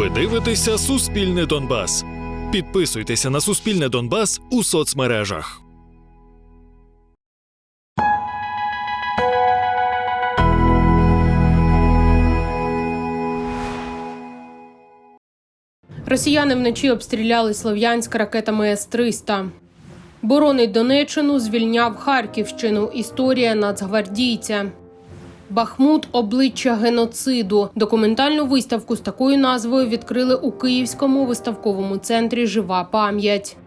Ви дивитеся Суспільне Донбас. Підписуйтеся на Суспільне Донбас у соцмережах. Росіяни вночі обстріляли Слов'янськ ракетами С-300. Боронить Донеччину, звільняв Харківщину. Історія нацгвардійця. Бахмут обличчя геноциду. Документальну виставку з такою назвою відкрили у Київському виставковому центрі Жива пам'ять.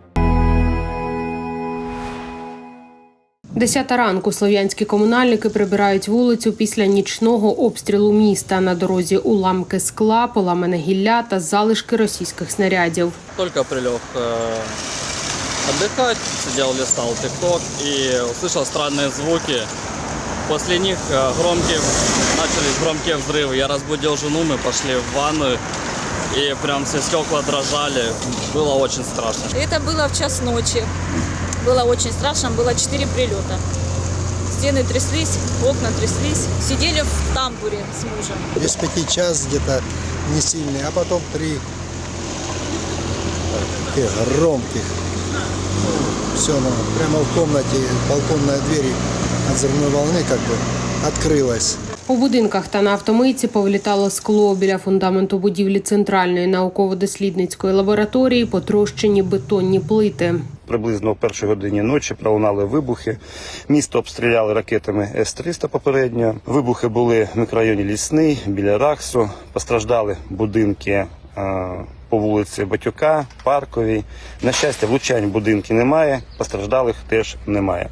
Десята ранку слов'янські комунальники прибирають вулицю після нічного обстрілу міста. На дорозі уламки скла, поламане гілля та залишки російських снарядів. Только прилег э, отдыхать, сидел, листал ТикТок и услышал странные звуки. После них э, громкие, начались громкие взрывы. Я разбудил жену, мы пошли в ванную. И прям все стекла дрожали. Было очень страшно. Это было в час ночи. Было очень страшно, было четыре прилета. Стены тряслись, окна тряслись. Сидели в тамбуре с мужем. без пяти час где-то не сильный, а потом три таких громких. Все, прямо в комнате балконная дверь от взрывной волны как бы открылась. У будинках та на автомийці повлітало скло біля фундаменту будівлі центральної науково-дослідницької лабораторії, потрощені бетонні плити. Приблизно о першій годині ночі пролунали вибухи. Місто обстріляли ракетами С-300 попередньо. Вибухи були в мікрорайоні Лісний біля Раксу. Постраждали будинки е, по вулиці Батюка, Парковій. На щастя, влучань в будинки немає, постраждалих теж немає.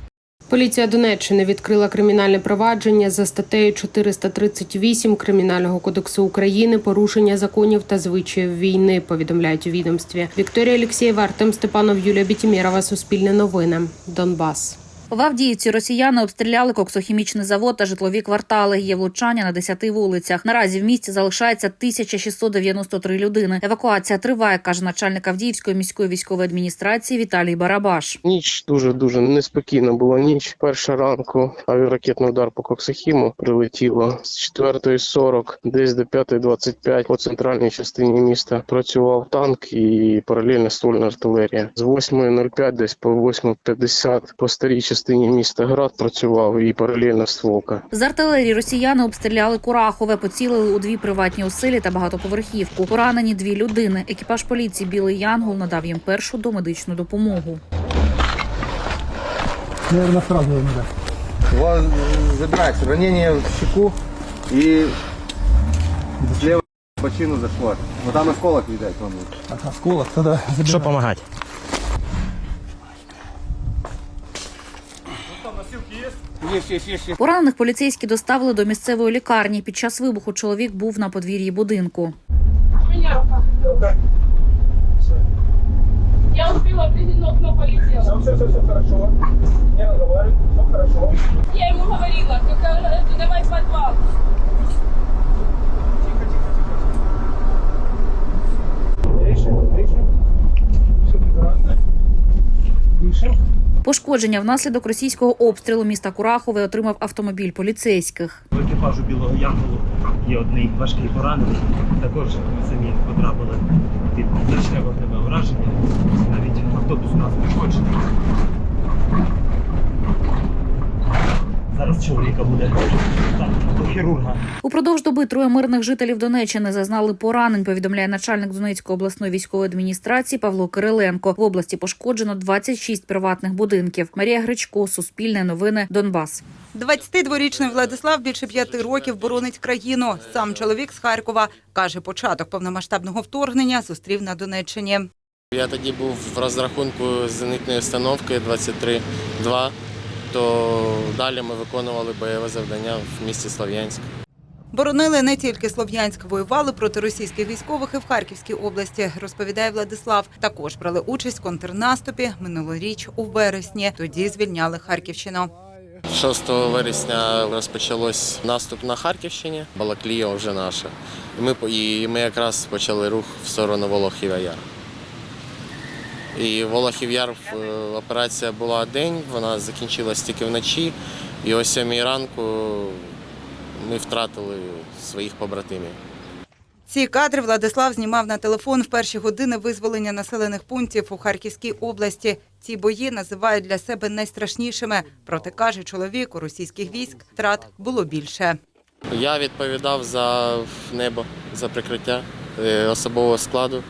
Поліція Донеччини відкрила кримінальне провадження за статтею 438 Кримінального кодексу України порушення законів та звичаїв війни. Повідомляють у відомстві. Вікторія Олексєєва, Артем Степанов, Юлія Бітімєрова. Суспільне новини. Донбас. В Авдіївці росіяни обстріляли коксохімічний завод та житлові квартали. Є влучання на 10 вулицях. Наразі в місті залишається 1693 людини. Евакуація триває, каже начальник Авдіївської міської військової адміністрації Віталій Барабаш. Ніч дуже дуже неспокійна була ніч. Перша ранку авіаракетний удар по Коксахіму прилетіло з 4.40 десь до 5.25 по центральній частині міста. Працював танк і паралельно ствольна артилерія. З 8.05 десь по 8.50 по старій частині міста Град працював і паралельно стволка. З артилерії росіяни обстріляли Курахове, поцілили у дві приватні оселі та багатоповерхівку. Поранені дві людини. Екіпаж поліції Білий Янгол надав їм першу домедичну допомогу. У вас э, забирается ранение в щеку и слева в бочину зашло. Вот там осколок, видать, вон. вот. Що допомагати? Есть, есть, есть, есть. Поранених поліцейські доставили до місцевої лікарні. Під час вибуху чоловік був на подвір'ї будинку. Я успела прийти, но окно полетело. Все, все, все, все хорошо. Не разговаривай, все хорошо. Я ему говорила, только э, давай в подвал. Дышим, дышим. Все прекрасно. Дышим. Пошкодження внаслідок російського обстрілу міста Курахове отримав автомобіль поліцейських. В екіпажу білого янголу є одний важкий поранений. Також самі потрапили під значне вогневе ураження. Навіть автобус у нас пошкоджений. Зараз чоловіка буде так, до хірурга. Упродовж доби троє мирних жителів Донеччини зазнали поранень. Повідомляє начальник Донецької обласної військової адміністрації Павло Кириленко. В області пошкоджено 26 приватних будинків. Марія Гречко, Суспільне новини, Донбас. 22-річний Владислав більше п'яти років боронить країну. Сам чоловік з Харкова каже, початок повномасштабного вторгнення зустрів на Донеччині. Я тоді був в розрахунку зенитної установки 23-2, то далі ми виконували бойове завдання в місті Слов'янськ. Боронили не тільки Слов'янськ, воювали проти російських військових і в Харківській області, розповідає Владислав. Також брали участь в контрнаступі минулоріч у вересні. Тоді звільняли Харківщину. 6 вересня розпочалось наступ на Харківщині. Балаклія вже наша. І ми, і ми якраз почали рух в сторону Волохів Яр. І Волохів Яр е, операція була день, вона закінчилась тільки вночі. І о 7 ранку ми втратили своїх побратимів. Ці кадри Владислав знімав на телефон в перші години визволення населених пунктів у Харківській області. Ці бої називають для себе найстрашнішими. Проте каже чоловік, у російських військ втрат було більше. Я відповідав за небо, за прикриття е, особового складу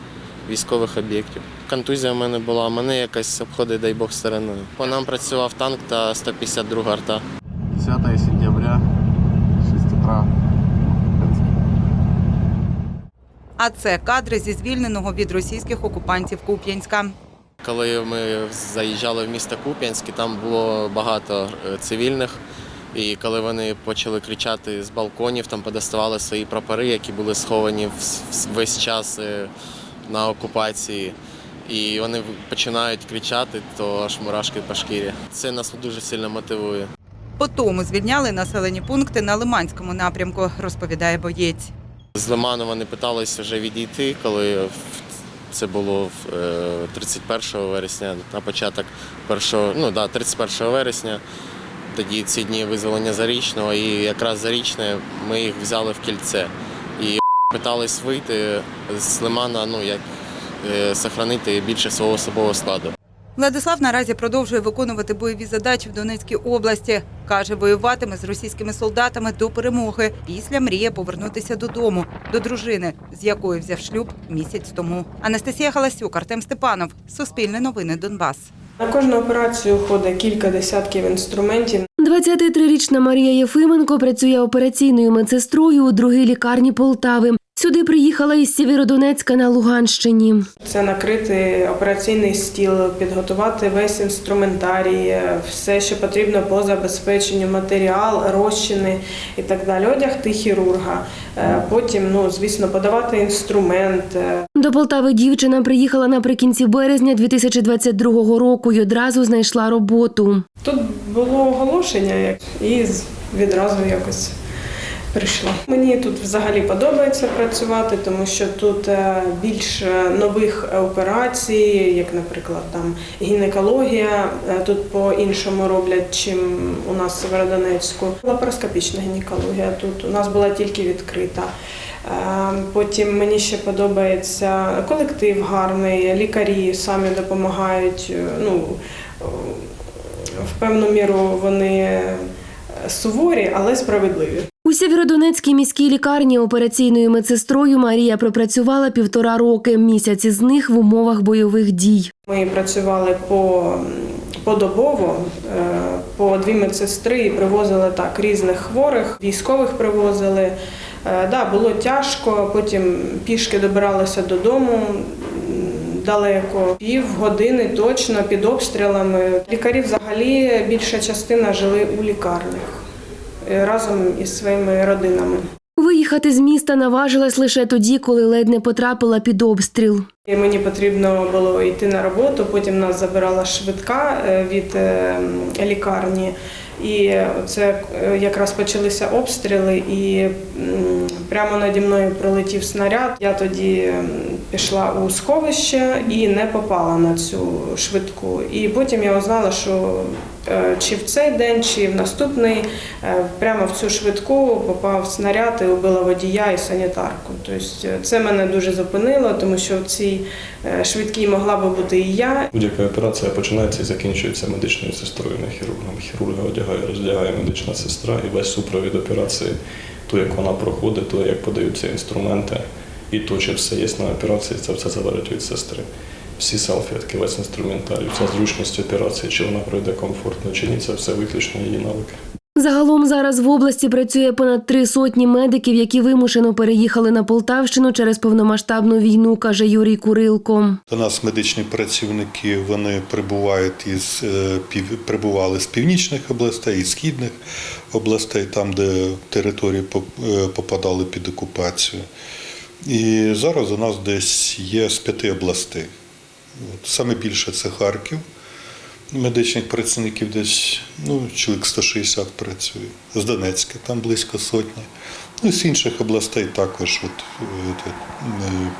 військових об'єктів. Контузія в мене була, мене якась обходить, дай Бог, стороною. По нам працював танк та 152 арта. 10 сентября, 6 утра. А це кадри зі звільненого від російських окупантів Куп'янська. Коли ми заїжджали в місто Куп'янськ, там було багато е, цивільних. І коли вони почали кричати з балконів, там подоставали свої прапори, які були сховані весь час е, на окупації. І вони починають кричати, то аж мурашки по шкірі. Це нас дуже сильно мотивує. По тому звільняли населені пункти на Лиманському напрямку, розповідає боєць. З Лиману вони питалися вже відійти, коли це було в, е, 31 вересня, на початок першого, ну да, 31 вересня. Тоді ці дні визволення зарічного, і якраз зарічне ми їх взяли в кільце. Питались вийти з Лимана, ну як е, сохранити більше свого особового складу. Владислав наразі продовжує виконувати бойові задачі в Донецькій області. Каже, воюватиме з російськими солдатами до перемоги. Після мріє повернутися додому, до дружини, з якою взяв шлюб місяць тому. Анастасія Галасюк, Артем Степанов, Суспільне новини Донбас. На кожну операцію ходить кілька десятків інструментів. 23-річна Марія Єфименко працює операційною медсестрою у другій лікарні Полтави. Сюди приїхала із Сєвєродонецька на Луганщині. Це накрити операційний стіл, підготувати весь інструментарій, все, що потрібно по забезпеченню, матеріал, розчини і так далі. Одягти хірурга. Е, Потім, ну звісно, подавати інструмент. е, До Полтави дівчина приїхала наприкінці березня 2022 року і одразу знайшла роботу. Тут було оголошення і відразу якось прийшла. Мені тут взагалі подобається працювати, тому що тут е, більш е, нових операцій, як, наприклад, там гінекологія. Е, Тут по-іншому роблять, чим у нас в Северодонецьку. Лапароскопічна гінекологія тут у нас була тільки відкрита. Е, Потім мені ще подобається колектив гарний, лікарі самі допомагають. е, Ну, е, в певну міру вони е, суворі, але справедливі. Сєвєродонецькій міській лікарні операційною медсестрою Марія пропрацювала півтора роки. Місяць із них в умовах бойових дій. Ми працювали по подобово, е, по дві медсестри і привозили так різних хворих, військових привозили. Е, Да, було тяжко, потім пішки добиралися додому далеко, пів години точно під обстрілами. Лікарі взагалі більша частина жили у лікарнях разом із своїми родинами. Виїхати з міста наважилась лише тоді, коли ледь не потрапила під обстріл. І мені потрібно було йти на роботу. Потім нас забирала швидка е, від е, лікарні. І це е, якраз почалися обстріли, і прямо наді мною пролетів снаряд. Я тоді пішла у сховище і не попала на цю швидку. І потім я узнала, що е, чи в цей день, чи в наступний е, прямо в цю швидку попав снаряд і убила водія і санітарку. Тобто е, це мене дуже зупинило, тому що в цій е, швидкій могла би бути і я, Будь-яка операція починається і закінчується медичною сестрою, не хірургом. Хірурга одягає, роздягає медична сестра і весь супровід операції, то як вона проходить, то як подаються інструменти, і то, чи все є на операції, це все залежить від сестри. Всі салфетки, весь інструментарій, вся зручність операції, чи вона пройде комфортно, чи ні, це все виключно її навики. Загалом зараз в області працює понад три сотні медиків, які вимушено переїхали на Полтавщину через повномасштабну війну, каже Юрій Курилко. До нас медичні працівники вони прибувають із е, пів прибували з північних областей, із східних областей, там де території е, попадали під окупацію. І зараз у нас десь є з п'яти областей. От, Саме більше це Харків. Медичних працівників десь ну, чоловік 160 працює. З Донецька там близько сотні. Ну, з інших областей також от, от,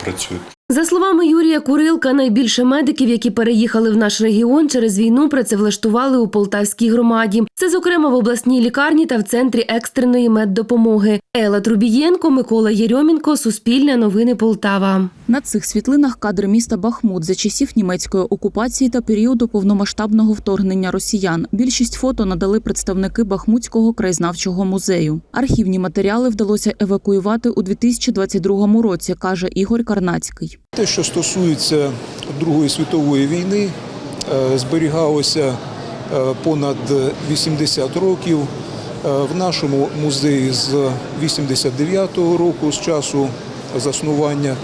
працюють. За словами Юрія Курилка, найбільше медиків, які переїхали в наш регіон через війну, працевлаштували у Полтавській громаді. Це, зокрема, в обласній лікарні та в центрі екстреної меддопомоги. Елла Трубієнко, Микола Єрьомінко, Суспільне новини Полтава. На цих світлинах кадри міста Бахмут за часів німецької окупації та періоду повномасштабного вторгнення росіян. Більшість фото надали представники Бахмутського краєзнавчого музею. Архівні матеріали вдалося евакуювати у 2022 році, каже Ігор Карнацький. Те, що стосується Другої світової війни, е, зберігалося е, понад 80 років. Е, В нашому музеї з 89-го року, з часу заснування,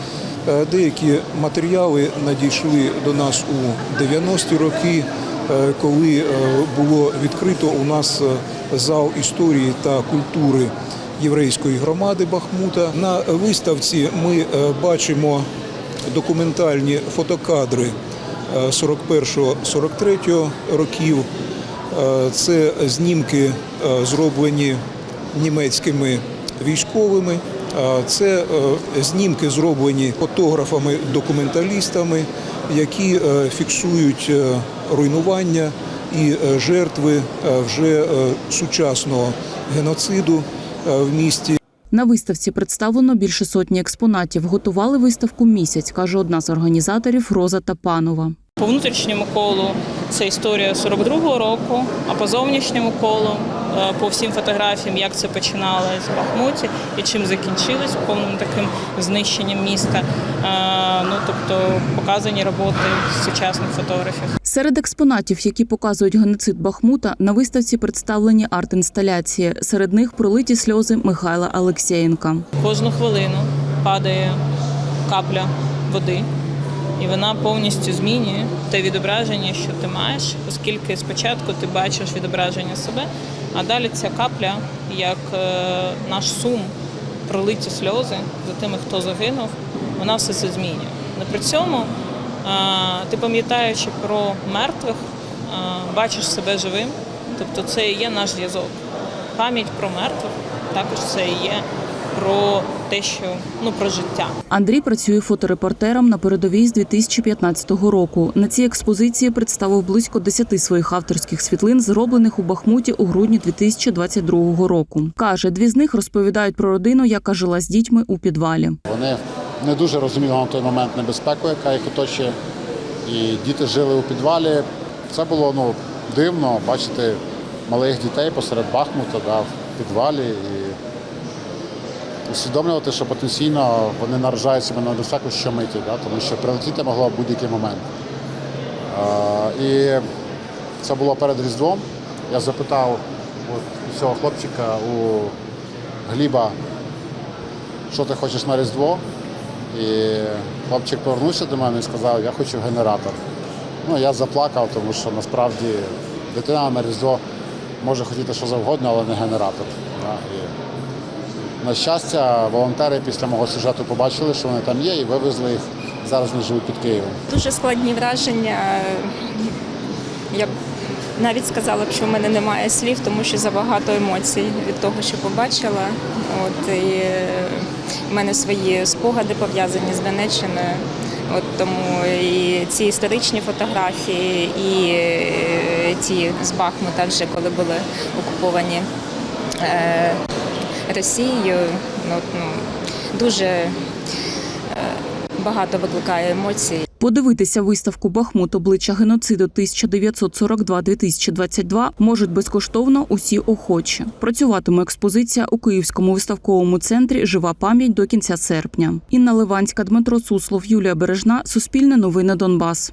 Е, деякі матеріали надійшли до нас у 90-ті роки, е, коли було відкрито у нас зал історії та культури єврейської громади Бахмута. На виставці ми бачимо документальні фотокадри е, 41-43 років. Е, Це знімки е, зроблені німецькими військовими. Е, Це знімки зроблені фотографами-документалістами, які фіксують руйнування і жертви вже сучасного геноциду в місті. На виставці представлено більше сотні експонатів. Готували виставку місяць, каже одна з організаторів Роза Тапанова. По внутрішньому колу це історія 42-го року, а по зовнішньому колу, е, по всім фотографіям, як це починалось в Бахмуті і чим закінчилось повним таким знищенням міста. Е, Ну тобто показані роботи сучасних фотографів. Серед експонатів, які показують геноцид Бахмута, на виставці представлені арт-інсталяції. Серед них пролиті сльози Михайла Алексєєнка. Кожну хвилину падає капля води, і вона повністю змінює те відображення, що ти маєш, оскільки спочатку ти бачиш відображення себе, а далі ця капля, як е, наш сум, пролиті сльози за тими, хто загинув, вона все це змінює. Але при цьому е, ти пам'ятаючи про мертвих, е, бачиш себе живим, тобто це і є наш зв'язок. Пам'ять про мертвих також це і є про те, що ну про життя. Андрій працює фоторепортером на передовій з 2015 року. На цій експозиції представив близько 10 своїх авторських світлин, зроблених у Бахмуті у грудні 2022 року. Каже, дві з них розповідають про родину, яка жила з дітьми у підвалі. Вони не дуже розуміли на той момент небезпеку, яка їх оточує. І діти жили у підвалі. Це було ну, дивно бачити малих дітей посеред Бахмута да, в підвалі і усвідомлювати, що потенційно вони наражають себе на небезпеку щомиті, да, тому що прилетіти могло в будь-який момент. А, і це було перед Різдвом. Я запитав у цього хлопчика, у Гліба, що ти хочеш на Різдво. І хлопчик повернувся до мене і сказав, я хочу генератор. Ну, я заплакав, тому що насправді дитина на Різдво може хотіти що завгодно, але не генератор. Да. На щастя, волонтери після мого сюжету побачили, що вони там є, і вивезли їх. Зараз вони живуть під Києвом. Дуже складні враження. Я б навіть сказала що в мене немає слів, тому що забагато емоцій від того, що побачила. От і е, в мене свої спогади пов'язані з Донеччиною. От тому і ці історичні фотографії, і е, ті з Бахмута, вже коли були окуповані е, Росією. Ну, ну, дуже е, багато викликає емоцій. Подивитися виставку Бахмут обличчя геноциду 1942-2022 можуть безкоштовно усі охочі. Працюватиме експозиція у Київському виставковому центрі Жива пам'ять до кінця серпня. Інна Ливанська, Дмитро Суслов, Юлія Бережна. Суспільне новини Донбас.